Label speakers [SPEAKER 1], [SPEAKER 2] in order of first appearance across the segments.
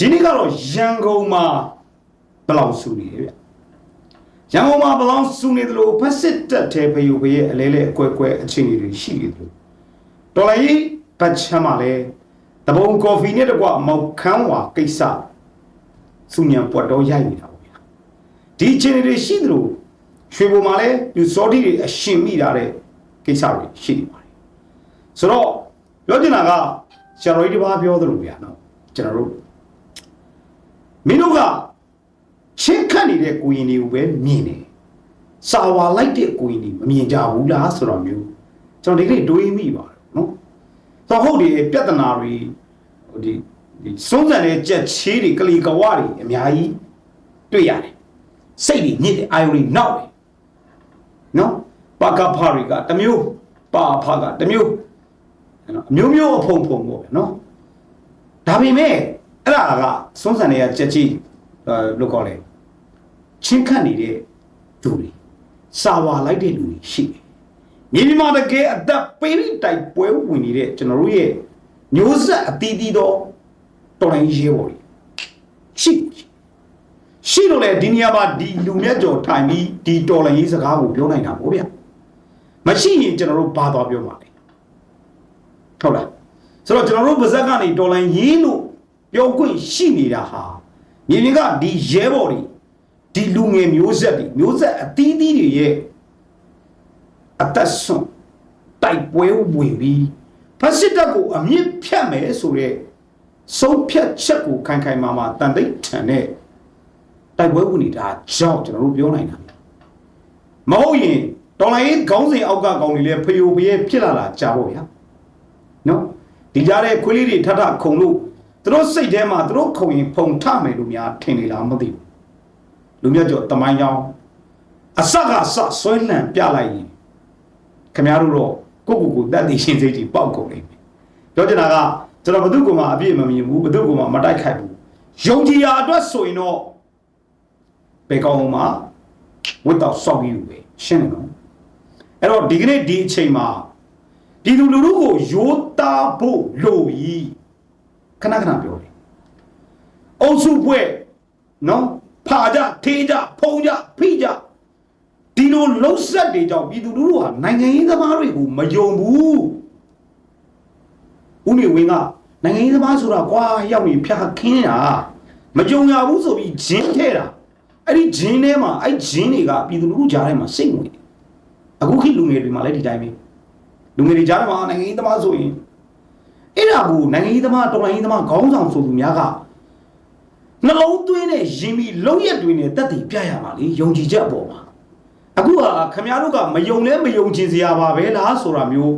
[SPEAKER 1] ဒီနေ့ကတော့ရန်ကုန်မှာဘယ်လောက်စုနေလဲဗျရန်ကုန်မှာဘယ်လောက်စုနေသလိုဖက်စစ်တက်တဲ့ဖယိုဖရဲ့အလဲလဲအကွဲကွဲအခြေအနေတွေရှိနေသလိုတော်လိုင်းဘတ်ချမ်းမှာလဲတဘုံကော်ဖီနဲ့တကွမောက်ခန်းဝါကိစ္စစုညံပွက်တော့ရိုက်နေတာပေါ့ဗျာဒီအခြေအနေတွေရှိသလိုရွှေဘုံမှာလဲယူစော်ဒီတွေအရှင်မိတာတဲ့ကိစ္စတွေရှိနေပါတယ်ဆိုတော့ပြောချင်တာကဆရာတော်ကြီးတစ်ပါးပြောသလိုဗျာနော်ကျွန်တော်တို့ မင်းတို့ကချင်းခတ်နေတဲ့ကိုရင်တွေကိုပဲမြင်တယ်စာဝါလိုက်တဲ့ကိုရင်တွေမမြင်ကြဘူးလားဆိုတော့မျိုးကျွန်တော်ဒီကနေ့တွေးမိပါတယ်နော်တော့ဟုတ်တယ်ပြဿနာတွေဟိုဒီဒီစုံစံတဲ့ကြက်ချေးတွေကလီကဝတွေအများကြီးတွေ့ရတယ်စိတ်တွေညစ်တယ်အာယုတွေနောက်တယ်နော်ပါကဖာတွေကတစ်မျိုးပါဖာကတစ်မျိုးနော်အမျိုးမျိုးအဖုံဖုံပေါ့ဗျာနော်ဒါပေမဲ့ အဲ့ဒါကစွန်းဆန်တွေကကြက်ကြီးအဲလို့ခေါ်လဲချင်းခတ်နေတဲ့သူတွေစာဝါလိုက်တဲ့လူတွေရှိတယ်။မြေပြင်မှာတကယ်အသက်ပေးပြီးတိုက်ပွဲဝင်နေတဲ့ကျွန်တော်တို့ရဲ့မျိုးဆက်အသီးသီးသောတော်လိုင်းရဲဘော်တွေရှိတယ်ရှိလို့လေဒီနေရာမှာဒီလူမြတ်ကျော်ထိုင်ပြီးဒီတော်လိုင်းရေးစကားကိုပြောနိုင်တာဗောဗျ။မရှိရင်ကျွန်တော်တို့ဘာသွားပြောမှာလဲ။ဟုတ်လား။ဆိုတော့ကျွန်တော်တို့ဗဇက်ကနေဒေါ်လာရေးလို့ ပြောခွင့်ရှိနေတာဟာမြေပြင်ကဒီရဲဘော်တွေဒီလူငယ်မျိုးဆက်တွေမျိုးဆက်အသီးသီးတွေရဲ့အသက်ဆုံးတိုက်ပွဲဝင်ပြီးဖက်စစ်တပ်ကိုအမြင့်ဖြတ်မယ်ဆိုတဲ့ဆုံးဖြတ်ချက်ကိုခိုင်ခိုင်မာမာတန်တိတ်ထန်တဲ့တိုက်ပွဲဝင်နေတာကြောင့်ကျွန်တော်တို့ပြောနိုင်တာမဟုတ်ရင်ဒေါ်လာရေးခေါင်းစဉ်အောက်ကကောင်တွေလည်းဖယိုဖယဲဖြစ်လာတာကြားဖို့ဗျာနော်ဒီကြားတဲ့ခွေးလေးတွေထထခုံလို့ သူတို့စိတ်ထဲမှာသူတို့ခုံရင်ဖုံထမယ်လို့များထင်နေလားမသိဘူးလူမြတ်ကျော်တမိုင်းကြောင်းအဆက်ကဆဆွဲလန့်ပြလိုက်ရင်ခင်ဗျားတို့တော့ကိုယ့်ကိုယ်ကိုတတ်သိရှင်စိတ်ကြီးပေါက်ကုန်နေပြီပြောချင်တာကကျွန်တော်ဘု து ကမှအပြည့်မမြင်ဘူးဘု து ကမှမတိုက်ခိုက်ဘူးယုံကြည်ရာအတွက်ဆိုရင်တော့ဘေကောင်မှာဝတ်တော့စောက်ပြီးပဲရှင်းတယ်နော်အဲ့တော့ဒီကနေ့ဒီအချိန်မှာပြည်သူလူထုကိုရိုးသားဖို့လိုပြီ ခဏခဏပြောတယ်အုပ်စုပွဲနော်ဖာကြထေးကြဖုံကြဖိကြဒီလိုလှုပ်ဆက်တွေကြောင့်ပြည်သူလူထုဟာနိုင်ငံရေးသမားတွေကိုမယုံဘူးဦးနေဝင်းကနိုင်ငံရေးသမားဆိုတာကွာရောက်နေဖြာခင်းတာမကြုံရဘူးဆိုပြီးဂျင်းထဲတာအဲ့ဒီဂျင်းထဲမှာအဲ့ဂျင်းတွေကပြည်သူလူထုကြားထဲမှာစိတ်ဝင်တယ်အခုခေတ်လူငယ်တွေမှာလည်းဒီတိုင်းပဲလူငယ်တွေကြားထဲမှာနိုင်ငံရေးသမားဆိုရင် အဲ့ဒါကိုနိုင်ငံရေးသမားတော်လှန်ရေးသမားခေါင်းဆောင်ဆိုသူများကနှလုံးသွင်းနဲ့ရင်ပြီးလုံးရက်တွေနဲ့တက်တည်ပြရမှာလေယုံကြည်ချက်အပေါ်မှာအခုကခမည်းတော်ကမယုံလဲမယုံချင်စရာပါပဲလားဆိုတာမျိုး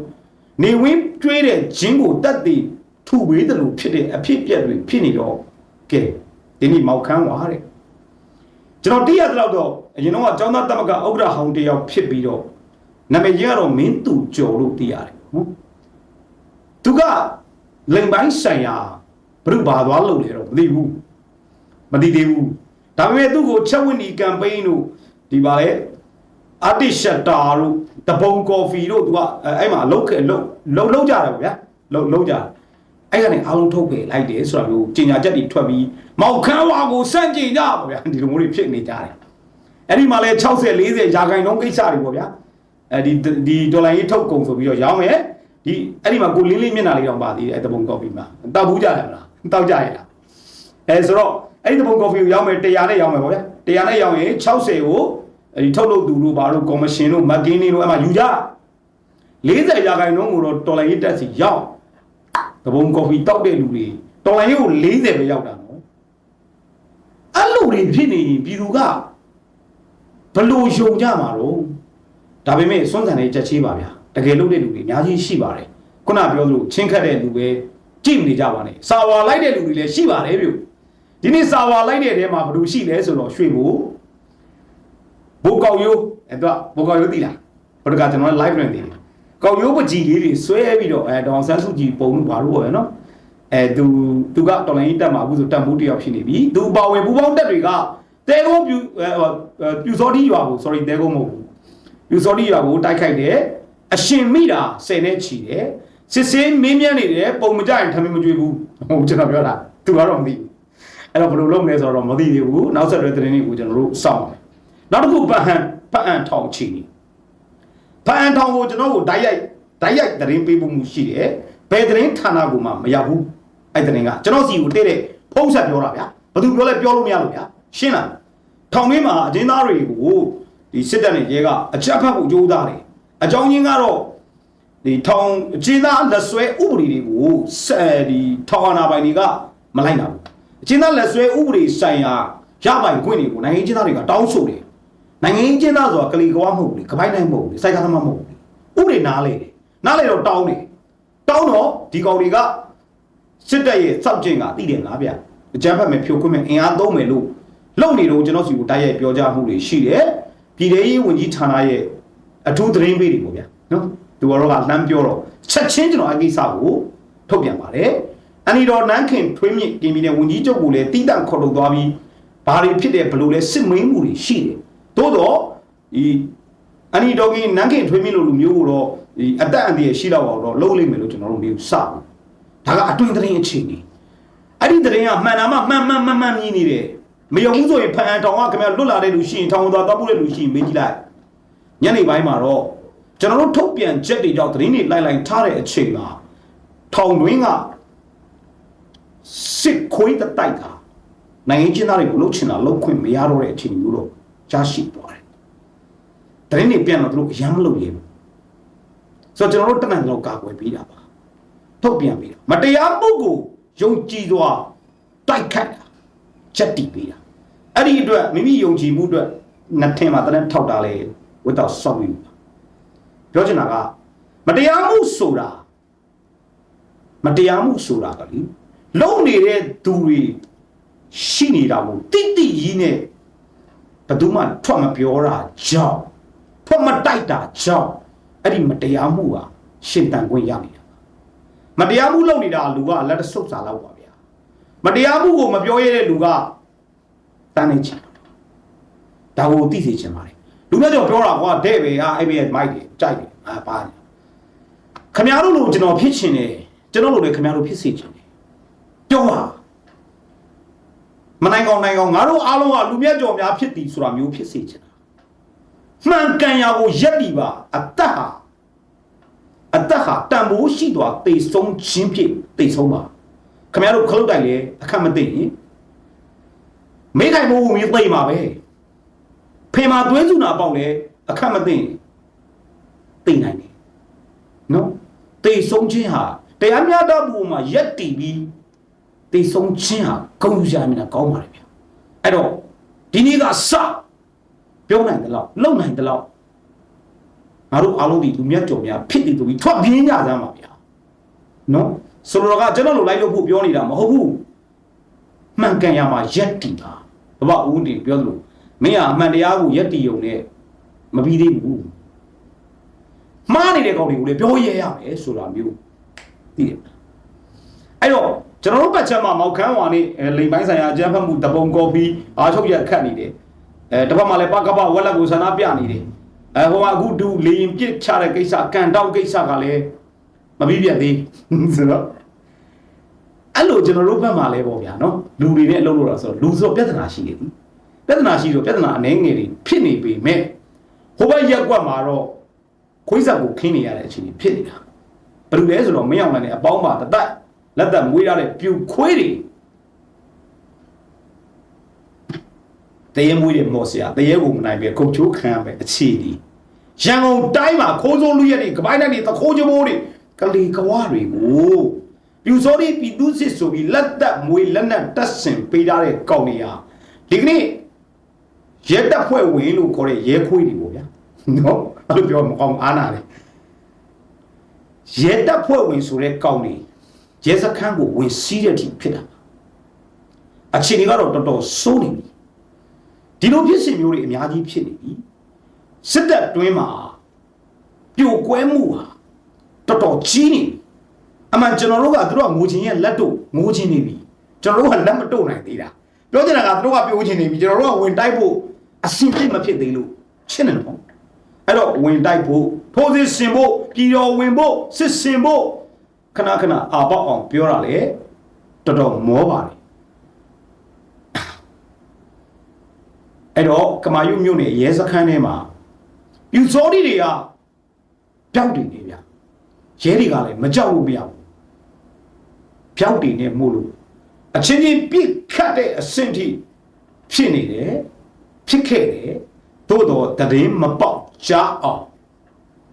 [SPEAKER 1] နေဝင်းကျွေးတဲ့ဂျင်းကိုတက်တည်ထူပေးတယ်လို့ဖြစ်တဲ့အဖြစ်ပြက်တွေဖြစ်နေတော့ကဲဒီနေ့မောက်ခမ်းွာတဲ့ကျွန်တော်တိရတဲ့တော့တော့အရင်တော့အကျောင်းသားတမကဥက္ကဋ္ဌဟောင်းတယောက်ဖြစ်ပြီးတော့နာမည်ကြီးကတော့မင်းသူကျော်လို့သိရတယ်နော်သူက လိမ်ပိုင်းဆိုင်ရာဘုရုဘာသွားလုပ်လေတော့မသိဘူးမသိသေးဘူးဒါပေမဲ့သူ့ကိုချက်ဝင်ဒီကမ်ပိန်းတို့ဒီပါလေအာတိရှက်တာတို့တပုံကော်ဖီတို့သူကအဲ့အဲ့မှာအလုပ်အလုပ်လုံလုံကြတယ်ဗျာလုံလုံကြတယ်အဲ့ကနေအားလုံးထုတ်ပယ်လိုက်တယ်ဆိုတာမျိုးကြီးညာချက်တွေထွက်ပြီးမောက်ခမ်းဝါကိုစန့်ကျင်ကြပါဗျာဒီလိုမျိုးတွေဖြစ်နေကြတယ်အဲ့ဒီမှာလဲ60 40ရာခိုင်နှုန်းကိစ္စတွေပေါ့ဗျာအဲဒီဒီဒေါ်လာရေးထုတ်ကုန်ဆိုပြီးတော့ရောင်းမယ် ဒီအဲ့ဒီမှာကိုလင်းလေးမျက်နှာလေးတောင်ပါသေးတယ်အဲ့တပုံကော်ဖီမှာတောက်ဘူးကြတယ်မလားတောက်ကြရလားအဲဆိုတော့အဲ့ဒီတပုံကော်ဖီကိုရောင်းမယ်100နဲ့ရောင်းမယ်ပေါ့ဗျာ100နဲ့ရောင်းရင်60ကိုအဲဒီထုတ်လုပ်သူတို့ဘာလို့ကော်မရှင်တို့မက်ကင်းလေးတို့အဲ့မှာယူကြ40ရာခိုင်နှုန်းကိုတော့ဒေါ်လာရေးတက်စီရောက်တပုံကော်ဖီတောက်တဲ့လူတွေဒေါ်လာရေးကို40ပဲရောက်တာနော်အဲ့လိုတွေဖြစ်နေရင်ပြည်သူကဘလို့ယုံကြမှာတော့ဒါပေမဲ့စွန့်ဆန်တဲ့ချက်ချင်းပါဗျာ တကယ်လို့တဲ့လူတွေအများကြီးရှိပါတယ်ခုနပြောသလိုချင်းခတ်တဲ့လူပဲကြည့်မနေကြပါနဲ့စာဝါလိုက်တဲ့လူတွေလည်းရှိပါတယ်ဗျဒီနေ့စာဝါလိုက်တဲ့တဲမှာဘယ်သူရှိလဲဆိုတော့ရွှေဘိုဘိုးကောက်ရိုးအဲ့တော့ဘိုးကောက်ရိုးသိလားဘယ်တကကျွန်တော် live နဲ့သိတယ်ကောက်ရိုးပကြီးလေးတွေဆွဲပြီးတော့အဲဒေါန်ဆန်းစုကြည်ပုံလို့ဘာလို့ပဲနော်အဲသူသူကတော်လိုင်းတက်မှာအခုဆိုတက်မှုတယောက်ဖြစ်နေပြီသူပါဝင်ပူပေါင်းတက်တွေကတဲကုန်းပြူအဲပြူစောတိရွာကို sorry တဲကုန်းမဟုတ်ဘူးယူစောတိရွာကိုတိုက်ခိုက်တယ် အရှင်မိတာဆယ်နဲ့ချီတယ်စစ်စင်းမင်းမြန်းနေတယ်ပုံမကြရင်ထမင်းမကြွေးဘူးဟုတ်ကျွန်တော်ပြောတာသူကတော့မသိဘူးအဲ့တော့ဘယ်လိုလုပ်မလဲဆိုတော့မသိသေးဘူးနောက်ဆက်တွဲသတင်းတွေကိုကျွန်တော်တို့စောင့်ပါမယ်နောက်တစ်ခုပတ်ဟန်ပတ်အန်ထောင်ချီနေပတ်အန်ထောင်ကိုကျွန်တော်တို့ဓာတ်ရိုက်ဓာတ်ရိုက်သတင်းပေးဖို့မှုရှိတယ်ဘယ်သတင်းဌာနကမှမရောက်ဘူးအဲ့သတင်းကကျွန်တော်စီကိုတဲ့တဲ့ဖုံးဆက်ပြောတာဗျာဘာသူပြောလဲပြောလို့မရလို့ဗျာရှင်းလားထောင်ထဲမှာအကျဉ်းသားတွေကိုဒီစစ်တပ်နဲ့ရဲကအကြမ်းဖက်ဖို့ကြိုးစားတယ် အကြောင်းရင်းကတော့ဒီထောင်အကျဉ်းသားလက်ဆွဲဥပဒေတွေကိုဆက်ဒီထောင်အာဏာပိုင်တွေကမလိုက်နိုင်ဘူးအကျဉ်းသားလက်ဆွဲဥပဒေဆိုင်ရာရပိုင်ခွင့်တွေကိုနိုင်ငံရေးအကျဉ်းသားတွေကတောင်းဆိုတယ်နိုင်ငံရေးအကျဉ်းသားဆိုတာကလေးကွာမဟုတ်ဘူးလေကပိုက်နိုင်မဟုတ်ဘူးလေစိုက်ကားသမားမဟုတ်ဘူးလေဥပဒေနားလေတယ်နားလေတော့တောင်းတယ်တောင်းတော့ဒီကောင်တွေကစစ်တပ်ရဲ့စောက်ကျင်ကသိတယ်လားဗျအကြမ်းဖက်မယ်ဖြိုခွင်းမယ်အင်အားသုံးမယ်လို့လုပ်နေတော့ကျွန်တော်စီကိုတိုက်ရိုက်ပြောကြားမှုတွေရှိတယ်ပြည်ထောင်ရေးဝန်ကြီးဌာနရဲ့ အထူးသတင်းပေးတွေပေါ့ဗျာနော်သူတော်ကလှမ်းပြောတော့ချက်ချင်းကျွန်တော်အကိစ္စကိုထုတ်ပြန်ပါတယ်အန်ဒီတော်နန်းခင်ထွေးမြင့်ပြည်နယ်ဝန်ကြီးချုပ်ကိုလည်းတိတန့်ခေါ်ထုတ်သွားပြီးဘာတွေဖြစ်တယ်ဘလို့လဲစစ်မင်းမှုတွေရှိတယ်သို့တော့ဒီအန်ဒီတော်ကြီးနန်းခင်ထွေးမြင့်လိုလူမျိုးကိုတော့ဒီအသက်အန္တရာယ်ရှိတော့တော့လုံးလိမ့်မယ်လို့ကျွန်တော်တို့မျိုးစဘူးဒါကအတွင်းသတင်းအခြေအနေအဲ့ဒီသတင်းကမှန်တာမှမှန်မှန်မှန်မှန်မြင်နေတယ်မယုံဘူးဆိုရင်ဖန်တောင်ကခင်ဗျာလွတ်လာတဲ့လူရှိရင်ထောင်သွားတောက်ဖို့တဲ့လူရှိရင်မေးကြည့်လိုက် ညနေပိုင်းမှာတော့ကျွန်တော်တို့ထုတ်ပြန်ချက်တွေကြောင့်သတင်းတွေလိုက်လိုက်ထားတဲ့အချိန်မှာထောင်တွင်းကစစ်ခွေးတတိုက်ကနိုင်ငံချင်းသားတွေကိုလှုပ်ချင်တာလှုပ်ခွင့်မရတော့တဲ့အချိန်မျိုးတော့ကြားရှိသွားတယ်သတင်းတွေပြန်တော့သူတို့အယမ်းမလုပ်ရဘူးဆိုတော့ကျွန်တော်တို့တနင်္ဂနွေလောက်ကာကွယ်ပေးတာပါထုတ်ပြန်ပေးတာမတရားမှုကိုယုံကြည်စွာတိုက်ခတ်တာချက်တီးပေးတာအဲ့ဒီအတွက်မိမိယုံကြည်မှုအတွက်နှစ်ထင်မှာတန်းထောက်တာလေ ဝတ်တော့စောက်ယူပြောချင်တာကမတရားမှုဆိုတာမတရားမှုဆိုတာကလေလုံနေတဲ့သူတွေရှိနေတာကိုတိတိကြီးနဲ့ဘယ်သူမှထွက်မပြောတာကြောင့်ထွက်မတိုက်တာကြောင့်အဲ့ဒီမတရားမှုဟာရှင်တန်ခွင့်ရနေတာမတရားမှုလုပ်နေတာလူကလက်တဆုပ်စာလောက်ပါဗျာမတရားမှုကိုမပြောရတဲ့လူကတန်းနေချင်ဒါကိုသိစေချင်ပါတယ် လူနဲ့တော့ပြောတာကွာတဲ့ပဲဟာအဲ့ဘရဲ့မိုက်တယ်ကြိုက်တယ်ဟာပါတယ်ခမရတို့လိုကျွန်တော်ဖြစ်ချင်တယ်ကျွန်တော်လိုလည်းခမရတို့ဖြစ်စေချင်တယ်ပြောပါမနိုင်ကောင်နိုင်ကောင်ငါတို့အားလုံးကလူမြတ်ကြော်များဖြစ်သည်ဆိုတာမျိုးဖြစ်စေချင်တာမှန်ကန်ရာကိုရက်တီပါအသက်ဟာအသက်ဟာတန်ဖိုးရှိသွားတိတ်ဆုံးခြင်းဖြစ်တိတ်ဆုံးပါခင်ဗျားတို့ခလုတ်တိုင်လေအခက်မသိရင်မိခိုင်မိုးဝင်သိမ့်ပါပဲ ဖေမာသွင်းစုနာပေါက်လေအခက်မသိရင်သိနိုင်တယ်နော်တိတ်ဆုံးခြင်းဟာတရားမျှတမှုမှာရက်တည်ပြီးတိတ်ဆုံးခြင်းဟာဂုဏ်ယူရမြင်တာကောင်းပါလေဗျအဲ့တော့ဒီနေ့ကစပြောနိုင်တယ်လို့လုံနိုင်တယ်လို့ငါတို့အားလုံးဒီလူမြတ်ကြော်များဖြစ်နေသူပြီးထွက်ပြေးကြစမ်းပါဗျာနော်ဆိုလိုကကျွန်တော်တို့လိုက်လို့ဖို့ပြောနေတာမဟုတ်ဘူးမှန်ကန်ရမှာရက်တီပါဘဘဦးတင်ပြောသလို မင်းကအမှန်တရားကိုရက်တီုံနဲ့မပြီးသေးဘူးမှားနေတဲ့ကောင်တွေကိုလည်းပြောရဲရမယ်ဆိုတာမျိုးသိတယ်အဲ့တော့ကျွန်တော်တို့ပတ်ချက်မှာမောက်ခန်းဝါနေလိမ်ပိုင်းဆိုင်ရာအကြမ်းဖက်မှုတပုံကော်ပီအားထုတ်ရခတ်နေတယ်အဲတစ်ဖက်မှာလည်းပကပဝက်လက်ကိုဆန္ဒပြနေတယ်အဲဟိုကအခုဒူလေရင်ပြစ်ချတဲ့ကိစ္စကန်တောက်ကိစ္စကလည်းမပြီးပြတ်သေးဆိုတော့အဲ့လိုကျွန်တော်တို့ဘက်မှာလဲပေါ့ဗျာနော်လူတွေနဲ့အလုပ်လုပ်တာဆိုတော့လူဆိုတော့ပြဿနာရှိနေပြီ ပြဿနာရှိတော့ပြဿနာအနေငယ်တွေဖြစ်နေပေမဲ့ဟိုဘက်ရက်ကွက်မှာတော့ခွေးဆက်ကိုခင်းနေရတဲ့အခြေအနေဖြစ်နေတာဘယ်လိုလဲဆိုတော့မင်းအောင်လည်းအပေါင်းပါတသက်လက်သက်မွေးရတဲ့ပြူခွေးတွေတရေမွေးတဲ့မော်စရာတရေကိုမနိုင်ပဲကုတ်ချိုးခံရမယ်အခြေအနေရန်ကုန်တိုင်းမှာခိုးစိုးလူရက်တွေကပိုင်းတိုင်းတွေတခိုးချိုးမိုးတွေကလေးကဝါတွေကိုပြူစောဒီပြည်သူစစ်ဆိုပြီးလက်သက်မွေးလက်နက်တက်ဆင်ပေးထားတဲ့ကောင်တွေဟာဒီကနေ့ ရဲတပ်ဖွဲ့ဝင်လို့ခေါ်တဲ့ရဲခွေးတွေပေါ့ဗျာနော်အဲ့လိုပြောမကောင်းအားနာတယ်ရဲတပ်ဖွဲ့ဝင်ဆိုတဲ့ကောင်တွေရဲစခန်းကိုဝင်စီးတဲ့အထိဖြစ်တာအခြေအနေကတော့တော်တော်စိုးနေပြီဒီလိုဖြစ်စဉ်မျိုးတွေအများကြီးဖြစ်နေပြီစစ်တပ်တွင်းမှာပြိုကွဲမှုဟာတော်တော်ကြီးနေပြီအမှန်ကျွန်တော်တို့ကသူတို့ကငိုချင်းရဲ့လက်တို့ငိုချင်းနေပြီကျွန်တော်တို့ကလက်မတို့နိုင်သေးတာပြောချင်တာကသူတို့ကပြိုချင်းနေပြီကျွန်တော်တို့ကဝင်တိုက်ဖို့ အဆင်ပြေမဖြစ်သေးလို့ရှင်းတယ်နော်အဲ့တော့ဝင်တိုက်ဖို့ထိုးစစ်ဆင်ဖို့ပြည်တော်ဝင်ဖို့စစ်ဆင်ဖို့ခဏခဏအာပေါက်အောင်ပြောတာလေတော်တော်မောပါတယ်အဲ့တော့ကမာယုမြို့နယ်ရဲစခန်းထဲမှာပြူစောတိတွေကပျောက်တည်နေဗျရဲတွေကလည်းမကြောက်လို့မရဘူးပျောက်တည်နေမို့လို့အချင်းချင်းပြစ်ခတ်တဲ့အဆင့်ထိဖြစ်နေတယ် ဖြစ်ခဲ့တယ်သို့တော့တည်င်းမပေါက်ကြားအောင်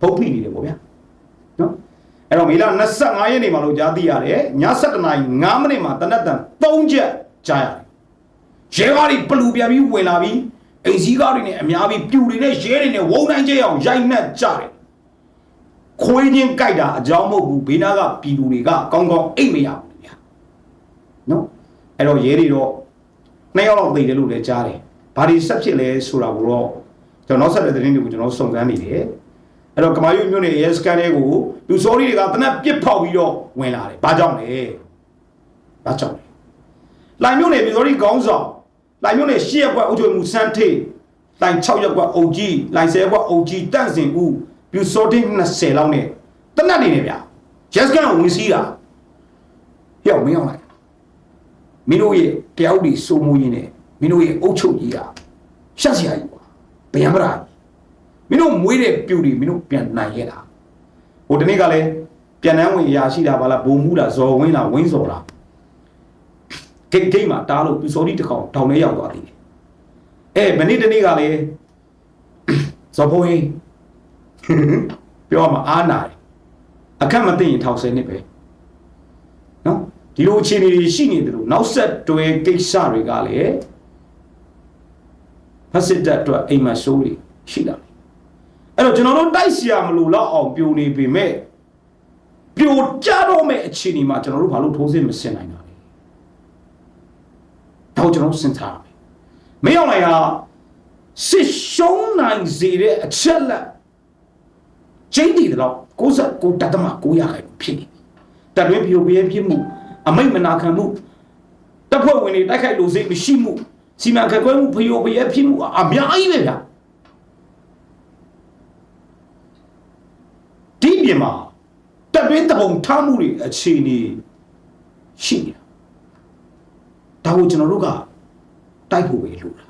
[SPEAKER 1] ဖုတ်ဖိနေတယ်ပေါ့ဗျာနော်အဲ့တော့မေလ25ရက်နေ့မှာလို့ကြားသိရတယ်ည7:00နာရီ9မိနစ်မှာတနက်တန်3ချက်ကြားရတယ်ရဲကားတွေပလူပြန်ပြီးဝင်လာပြီးအိမ်စည်းကားတွေနဲ့အများပြီးပြူတွေနဲ့ရဲတွေနဲ့ဝုံတိုင်းကျအောင်ရိုက်နှက်ကြတယ်ခွေးချင်းကြိုက်တာအကြောင်းမဟုတ်ဘူးဘေးနားကပြည်သူတွေကကောင်းကောင်းအိတ်မရဘူးဗျာနော်အဲ့တော့ရဲတွေတော့နှစ်ယောက်လောက်သိတယ်လို့လည်းကြားတယ် ဘာတွေဆက်ဖြစ်လဲဆိုတာကိုတော့ကျွန်တော်နောက်ဆက်တဲ့သတင်းတွေကိုကျွန်တော်စုံစမ်းနေတယ်အဲ့တော့ကမာယုမြို့နယ်ရဲစကန်တွေကိုလူစောရီတွေကတနက်ပစ်ဖောက်ပြီးတော့ဝင်လာတယ်ဘာကြောင့်လဲဘာကြောင့်လဲလိုင်မြို့နယ်ပြည်စောရီခေါင်းဆောင်လိုင်မြို့နယ်ရှစ်ရက်ကွက်အုပ်ချုပ်မှုစန်းထေးလိုင်6ရက်ကွက်အုပ်ကြီးလိုင်10ရက်ကွက်အုပ်ကြီးတန့်စင်ဦးပြူစောတိ20လောက်နဲ့တနက်နေနေဗျာရဲစကန်ကဝင်စီးတာရောက်မင်းအောင်လိုက်မင်းတို့ရဲ့တယောက်ဒီစိုးမိုးရင်းနဲ့ မင်းတို့ရဲ့အုပ်ချုပ်ကြီးကရှက်စရာကြီးကွာဗျံပရာမင်းတို့မွေးတဲ့ပြူတွေမင်းတို့ပြန်နိုင်ရတာဟိုဒီနေ့ကလည်းပြန်နှမ်းဝင်ရာရှိတာပါလားဘုံမှုလားဇော်ဝင်းလားဝင်းစော်လားဂိတ်ဂိတ်မှာတားလို့ပြူစောတိတစ်ကောင်တောင်ထဲရောက်သွားသေးတယ်အဲမနေ့တနေ့ကလည်းဇော်ဘုံရင်ပြောမှာအားနာတယ်အခက်မသိရင်ထောက်ဆယ်နှစ်ပဲနော်ဒီလိုအခြေအနေတွေရှိနေတယ်လို့နောက်ဆက်တွဲကိစ္စတွေကလည်း ဖက်စစ်တပ်အတွက်အိမ်မဆိုးတွေရှိလာတယ်အဲ့တော့ကျွန်တော်တို့တိုက်စီရမလို့တော့အောင်ပြိုနေပေမဲ့ပြိုကြတော့မဲ့အခြေအနေမှာကျွန်တော်တို့ဘာလို့ထိုးစစ်မဆင်နိုင်တာလဲတော့ကျွန်တော်စဉ်းစားရမယ်မင်းအောင်လိုက်ဟာစစ်ရှုံးနိုင်စေတဲ့အချက်လက်ချင်းတည်တော့69တတ်တမ900ခိုင်ဖြစ်နေပြီတပ်တွင်းပြိုပြဲဖြစ်မှုအမိတ်မနာခံမှုတပ်ဖွဲ့ဝင်တွေတိုက်ခိုက်လို့စိတ်မရှိမှု စီမံခန့်ခွဲမှုဖျို့ဖျက်ဖြစ်မှုအများကြီးပဲဗျာဒီပြင်မှာတပ်တွင်းတပုံထားမှုတွေအခြေအနေရှိနေတာဒါကိုကျွန်တော်တို့ကတိုက်ဖို့ပဲလိုတာ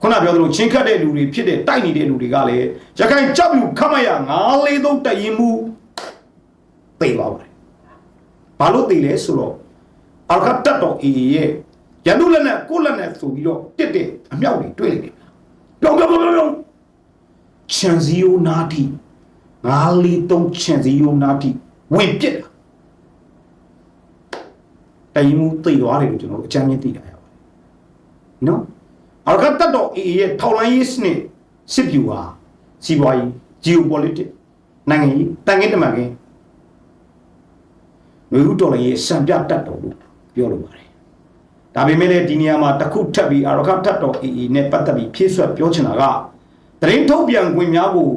[SPEAKER 1] ခုနပြောသလိုချင်းခတ်တဲ့လူတွေဖြစ်တဲ့တိုက်နေတဲ့လူတွေကလည်းရခိုင်ကြောက်ယူခမရ943တရင်မှုပြေပါပါတယ်ဘာလို့တည်လဲဆိုတော့အာခတ်တတ်တော်အေရဲ့ ရန်သူလက်နဲ့ကိုလက်နဲ့ဆိုပြီးတော့တစ်တဲ့အမြောက်တွေတွေ့လိုက်တယ်ပြောင်းပြောင်းပြောင်းပြောင်းချန်စီယိုနာတီငါးလေးသုံးချန်စီယိုနာတီဝင်ပြစ်တာတရင်မှုသိသွားတယ်လို့ကျွန်တော်တို့အကြမ်းမြင်သိတာရပါတယ်နော်အာခတ်တတ်တော်အေရဲ့ထောက်လိုင်းရေးစနစ်စစ်ဗျူဟာစီးပွားရေး geopolitics နိုင်ငံရေးတန်ခင်းတမန်ခင်းငွေဥတော်လည်းစံပြတတ်တော်လို့ပြောလိုပါတယ် ဒါပေမဲ့လည်းဒီနေရာမှာတစ်ခုထပ်ပြီးအာရခထတ်တော် AA နဲ့ပတ်သက်ပြီးဖြည့်ဆွတ်ပြောချင်တာကသတင်းထုတ်ပြန်ခွင့်များကို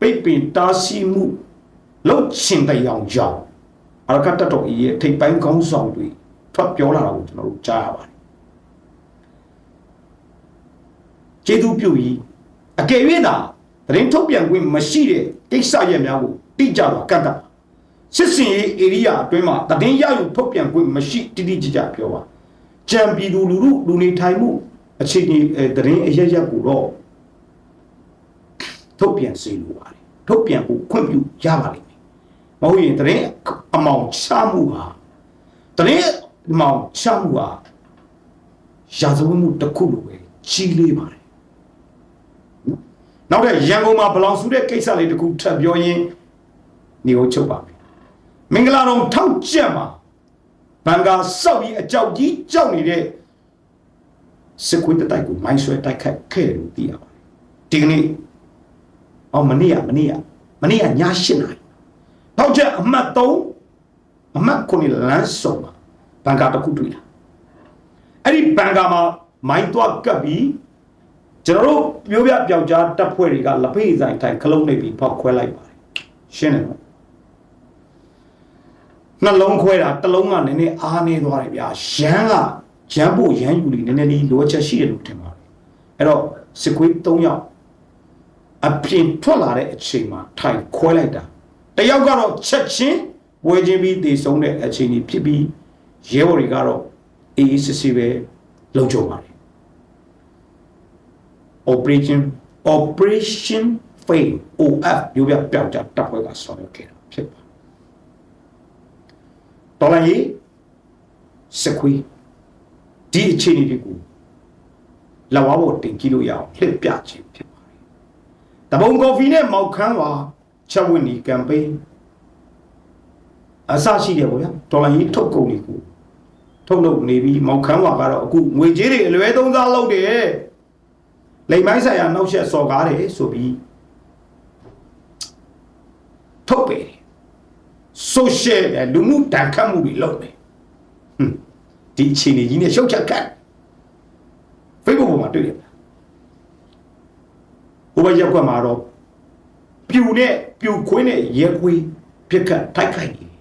[SPEAKER 1] ပိတ်ပင်တားဆီးမှုလုပ်ချင်တဲ့အောင်ကြောင့်အာရခထတ်တော် AA ရဲ့ထိပ်ပိုင်းခေါင်းဆောင်တွေထွက်ပြောလာတာကိုကျွန်တော်တို့ကြားရပါတယ်ကျေးဇူးပြုပြီးအကယ်၍သာသတင်းထုတ်ပြန်ခွင့်မရှိတဲ့ကိစ္စရပ်များကိုတိကျစွာကန့်သတ်ပါစစ်စင်ရေးဧရိယာအတွင်းမှာတည်င်းရယူထုတ်ပြန်ခွင့်မရှိတိတိကျကျပြောပါ ကြံပြည်သူလူထုလူနေထိုင်မှုအခြေအနေအဲတရင်အရရက်ကိုတော့ထုတ်ပြန်စေလိုပါတယ်ထုတ်ပြန်ဖို့ခွင့်ပြုရပါလိမ့်မယ်မဟုတ်ရင်တရင်အမောင်ချမှုဟာတရင်အမောင်ချမှုဟာရာဇဝတ်မှုတစ်ခုလိုပဲကြီးလေးပါတယ်နော်နောက်တဲ့ရန်ကုန်မှာဘလောင်စုတဲ့ကိစ္စလေးတစ်ခုထပ်ပြောရင်းနေကိုချုပ်ပါမယ်မင်္ဂလာတော်ထောက်ကျက်မှာ ဘန်ကာစောက်ကြီးအကြောက်ကြီးကြောက်နေတဲ့စစ်ခွေးတိုက်ကိုမိုင်းဆွဲတိုက်ခတ်ခဲ့တယ်လို့သိရပါတယ်ဒီကနေ့အော်မနေ့ကမနေ့ကမနေ့ကည8နာရီထောက်ကျက်အမှတ်3အမှတ်9လမ်းစုံမှာဘန်ကာတစ်ခုတွေ့လာအဲ့ဒီဘန်ကာမှာမိုင်းသွားကပ်ပြီးကျွန်တော်တို့ပြောပြပြောက်ကြားတပ်ဖွဲ့တွေကလက်ဖေးဆိုင်ထိုင်ခလုံးနေပြီးဖောက်ခွဲလိုက်ပါတယ်ရှင်းတယ်နော် နှလုံးခွဲတာတစ်လုံးကနည်းနည်းအားနေသွားတယ်ဗျာရမ်းကရမ်းဖို့ရမ်းယူလိနည်းနည်းလေးလိုချက်ရှိတယ်လို့ထင်ပါတယ်အဲ့တော့စစ်ခွေး၃ယောက်အပြင်ထွက်လာတဲ့အချိန်မှာထိုင်ခွဲလိုက်တာတယောက်ကတော့ချက်ချင်းဝဲချင်းပြီးတည်ဆုံးတဲ့အချိန်ကြီးဖြစ်ပြီးရဲဘော်တွေကတော့အေးအေးစစ်စစ်ပဲလုံခြုံပါတယ် operation operation fail OF မျိုးပြပျောက်ကြတပ်ဖွဲ့ကဆောင်ရွက်ခဲ့တာဖြစ်ပါ တော်လိုင်းရေးစခွေးဒီအခြေအနေတွေကိုလက်ဝါးပေါ်တင်ကြည့်လို့ရအောင်လှည့်ပြခြင်းဖြစ်ပါတယ်တပုံကော်ဖီနဲ့မောက်ခမ်းပါချက်ဝင်းဒီကမ်ပိန်းအစရှိတယ်ဗောဗျာတော်လိုင်းရေးထုတ်ကုန်တွေကိုထုတ်လုပ်နေပြီးမောက်ခမ်းပါကတော့အခုငွေကြေးတွေအလွဲသုံးစားလုပ်တယ်လိမ်မိုင်းဆိုင်ရာနောက်ဆက်စော်ကားတယ်ဆိုပြီးထုတ်ပေတယ် social လူမှုတန်ခတ်မှုတွေလုပ်တယ်ဟွန်းဒီအခြေအနေကြီးနဲ့ရှုပ်ချက်ကတ် Facebook ပေါ်မှာတွေ့ရတယ်ဟိုဘက်ရက်ကွက်မှာတော့ပြူနဲ့ပြူခွင်းနဲ့ရဲခွေးပြစ်ခတ်ထိုက်ခိုက်နေတယ်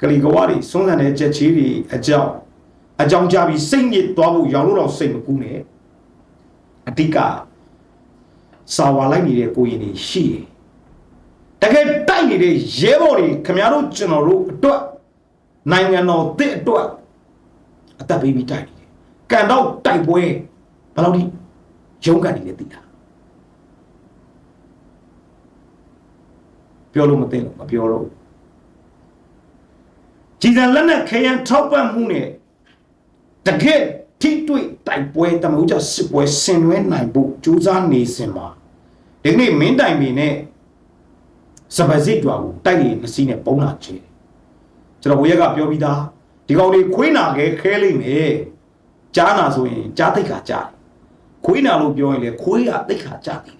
[SPEAKER 1] ကလေးကဝါတွေစွန်းဆန်တဲ့ချက်ချီတွေအကြောင်းအကြောင်းကြပြီးစိတ်ညစ်သွားဖို့ရောင်လို့တော့စိတ်မကူးနဲ့အတိကစာဝါလိုက်နေတဲ့ကိုရင်တွေရှိတယ် တကယ်တိုက်နေတဲ့ရဲဘော်တွေခင်ဗျားတို့ကျွန်တော်တို့အတွက်နိုင်ငံတော်တစ်အတွက်အသက်ပေးပြီးတိုက်နေတယ်။ကန်တော့တိုက်ပွဲဘယ်လောက်ထိရုန်းကန်နေလဲသိတာပြောလို့မသိလို့မပြောတော့ဘူးကြည်စံလက်နဲ့ခရန်ထောက်ပံ့မှုနဲ့တကယ်ထိတွေ့တိုက်ပွဲတမဟုတ်ကြစစ်ပွဲဆင်နွှဲနိုင်ဖို့ကြိုးစားနေစင်ပါဒီကနေ့မင်းတိုင်ပင်နဲ့ စပစစ်တွာကိုတိုက်ရည်မစီးနဲ့ပုံလာချေတယ်ကျွန်တော်ဘိုးရက်ကပြောပြီးသားဒီကောင်လေးခွေးနာခဲခဲလိမ့်မယ်ကြားနာဆိုရင်ကြားသိက္ခာကြားတယ်ခွေးနာလို့ပြောရင်လေခွေးကသိက္ခာကြားတယ်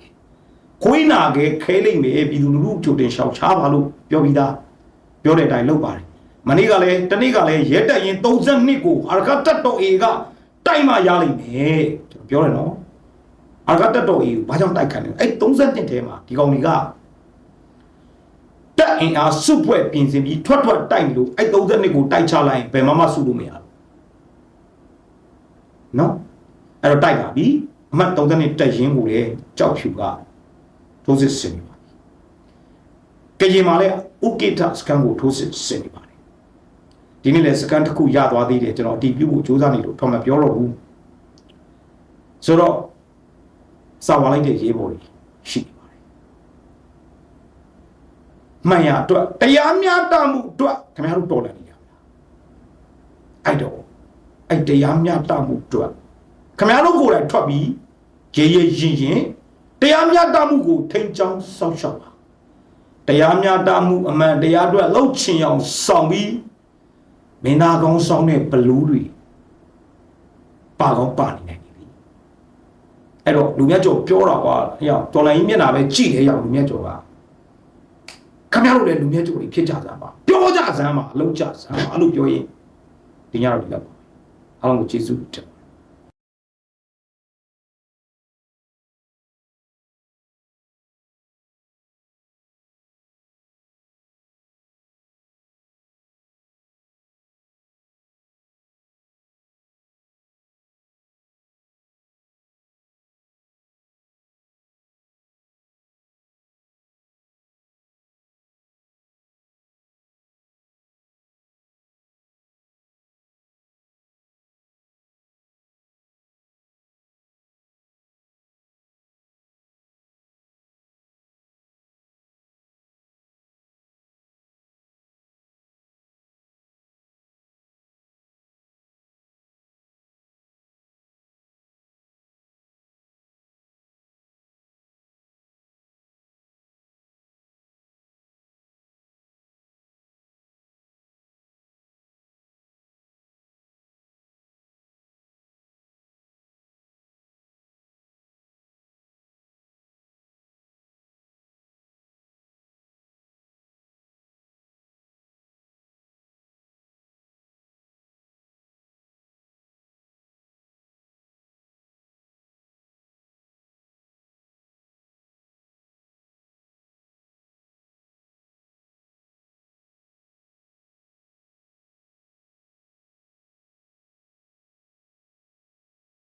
[SPEAKER 1] ခွေးနာခဲခဲလိမ့်မယ်ပြည်သူလူထုကြိုတင်ရှောက်ချပါလို့ပြောပြီးသားပြောတဲ့အတိုင်းလုပ်ပါတယ်မနေ့ကလည်းတနေ့ကလည်းရဲတက်ရင်32ကိုအာရကတက်တော်အေကတိုက်မှရလိမ့်မယ်ကျွန်တော်ပြောတယ်နော်အာရကတက်တော်အေကိုဘာကြောင့်တိုက်ခံလဲအဲ့32ထဲမှာဒီကောင်တွေက တက်အင်အားစုဖွဲ့ပြင်ဆင်ပြီးထွက်ထွက်တိုက်လို့အဲ့32ကိုတိုက်ချလိုက်ရင်ဘယ်မှမစုလို့မရဘူးနော်အဲ့တော့တိုက်ပါပြီအမှတ်32တက်ရင်ကိုလေကြောက်ဖြူကထိုးစစ်ဆင်နေပါပြီကရင်မှာလည်းဥကိတစကန်ကိုထိုးစစ်ဆင်နေပါတယ်ဒီနေ့လည်းစကန်တစ်ခုရသွားသေးတယ်ကျွန်တော်အတီးပြုဖို့စူးစမ်းနေလို့ထောင်မပြောတော့ဘူးဆိုတော့စာဝါလိုက်တဲ့ရေးပေါ်ကြီးရှိတယ် မှန်ရအတွက်တရားမျှတမှုအတွက်ခင်ဗျားတို့တော်လည်းနေရအဲ့တော့အဲ့တရားမျှတမှုအတွက်ခင်ဗျားတို့ကိုယ်တိုင်ထွက်ပြီးရေရေရင်ရင်တရားမျှတမှုကိုထိန်ချောင်းစောင့်ရှောက်ပါတရားမျှတမှုအမှန်တရားအတွက်လှုပ်ချင်အောင်ဆောင်ပြီးမင်းသားကောင်းဆောင်တဲ့ဘလူးတွေပါကောင်းပါနေနိုင်ပြီအဲ့တော့လူမြတ်ကျော်ပြောတာကွာဟဲ့တော်လိုင်းကြီးမျက်နှာပဲကြည့်တယ်ရောက်လူမြတ်ကျော်က ခင်ဗျားတို့လည်းလူမြတ်ကြိုတွေဖြစ်ကြစမ်းပါပြောကြစမ်းပါအလုံးကြစမ်းပါအဲ့လိုပြောရင်ဒီညတော့ဒီလောက်ပါအားလုံးကိုကျေးဇူးတင်